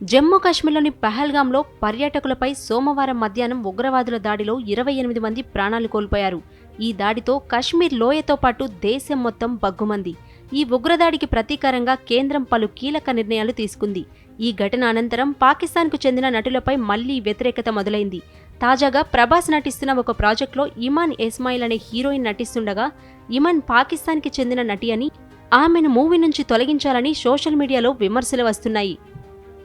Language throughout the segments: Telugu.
జమ్మూ కాశ్మీర్లోని పహల్గామ్లో పర్యాటకులపై సోమవారం మధ్యాహ్నం ఉగ్రవాదుల దాడిలో ఇరవై ఎనిమిది మంది ప్రాణాలు కోల్పోయారు. ఈ దాడితో కశ్మీర్ లోయతో పాటు దేశం మొత్తం బగ్గుమంది ఈ ఉగ్రదాడికి ప్రతీకారంగా కేంద్రం పలు కీలక నిర్ణయాలు తీసుకుంది. ఈ ఘటన అనంతరం పాకిస్తాన్కు చెందిన నటులపై మళ్ళీ వ్యతిరేకత మొదలైంది. తాజాగా ప్రభాస్ నటిస్తున్న ఒక ప్రాజెక్టులో ఇమాన్ ఇస్మాయిల్ అనే హీరోయిన్ నటిస్తుండగా ఇమాన్ పాకిస్తాన్కి చెందిన నటి అని ఆమెను మూవీ నుంచి తొలగించాలని సోషల్ మీడియాలో విమర్శలు వస్తున్నాయి.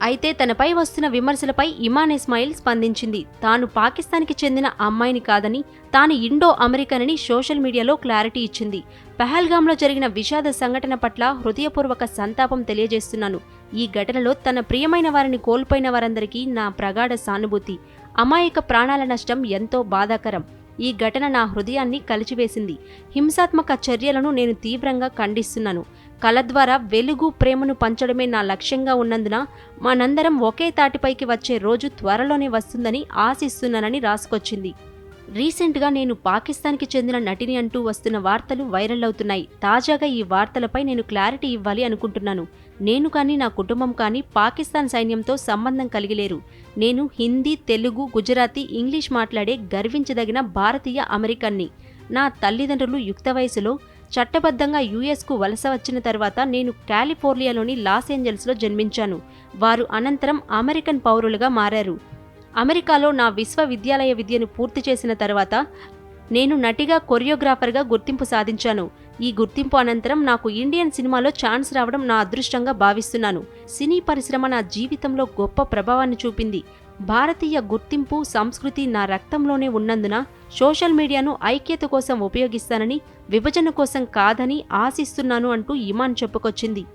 అయితే తనపై వస్తున్న విమర్శలపై ఇమాన్ ఇస్మాయిల్ స్పందించింది. తాను పాకిస్తాన్కి చెందిన అమ్మాయిని కాదని తాను ఇండో అమెరికనని సోషల్ మీడియాలో క్లారిటీ ఇచ్చింది. పెహల్గామ్లో జరిగిన విషాద సంఘటన పట్ల హృదయపూర్వక సంతాపం తెలియజేస్తున్నాను. ఈ ఘటనలో తన ప్రియమైన వారిని కోల్పోయిన వారందరికీ నా ప్రగాఢ సానుభూతి. అమాయక ప్రాణాల నష్టం ఎంతో బాధాకరం. ఈ ఘటన నా హృదయాన్ని కలిచివేసింది. హింసాత్మక చర్యలను నేను తీవ్రంగా ఖండిస్తున్నాను. కళ ద్వారా వెలుగు ప్రేమను పంచడమే నా లక్ష్యంగా ఉన్నందున మనందరం ఒకే తాటిపైకి వచ్చే రోజు త్వరలోనే వస్తుందని ఆశిస్తున్నానని రాసుకొచ్చింది. రీసెంట్గా నేను పాకిస్తాన్కి చెందిన నటిని అంటూ వస్తున్న వార్తలు వైరల్ అవుతున్నాయి. తాజాగా ఈ వార్తలపై నేను క్లారిటీ ఇవ్వాలి అనుకుంటున్నాను. నేను కానీ నా కుటుంబం కానీ పాకిస్తాన్ సైన్యంతో సంబంధం కలిగిలేరు. నేను హిందీ తెలుగు గుజరాతీ ఇంగ్లీష్ మాట్లాడే గర్వించదగిన భారతీయ అమెరికన్ని. నా తల్లిదండ్రులు యుక్త వయసులో చట్టబద్ధంగా యుఎస్కు వలస వచ్చిన తర్వాత నేను కాలిఫోర్నియాలోని లాస్ ఏంజల్స్లో జన్మించాను. వారు అనంతరం అమెరికన్ పౌరులుగా మారారు. అమెరికాలో నా విశ్వవిద్యాలయ విద్యను పూర్తి చేసిన తర్వాత నేను నటిగా కొరియోగ్రాఫర్గా గుర్తింపు సాధించాను. ఈ గుర్తింపు అనంతరం నాకు ఇండియన్ సినిమాలో ఛాన్స్ రావడం నా అదృష్టంగా భావిస్తున్నాను. సినీ పరిశ్రమ నా జీవితంలో గొప్ప ప్రభావాన్ని చూపింది. భారతీయ గుర్తింపు సంస్కృతి నా రక్తంలోనే ఉన్నందున సోషల్ మీడియాను ఐక్యత కోసం ఉపయోగిస్తానని విభజన కోసం కాదని ఆశిస్తున్నాను అంటూ ఇమాన్ చెప్పుకొచ్చింది.